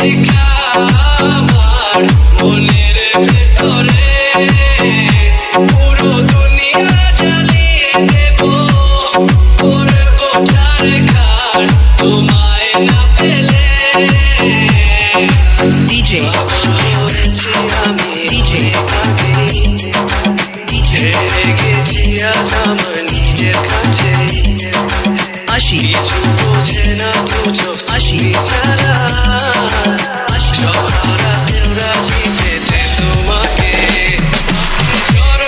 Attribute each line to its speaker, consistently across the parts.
Speaker 1: লেখা আমার মনের ভেতরে পুরো দুনিয়া জ্বালিয়ে দেব করব ঝাড়খান তোমায় না পেলে ডিজে
Speaker 2: আমি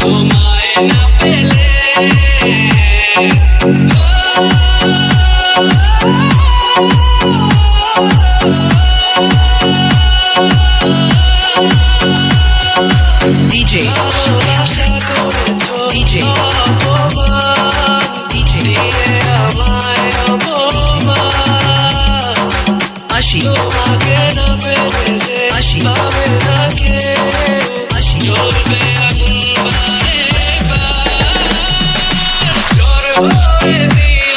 Speaker 1: তোমায় না পেলে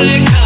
Speaker 1: I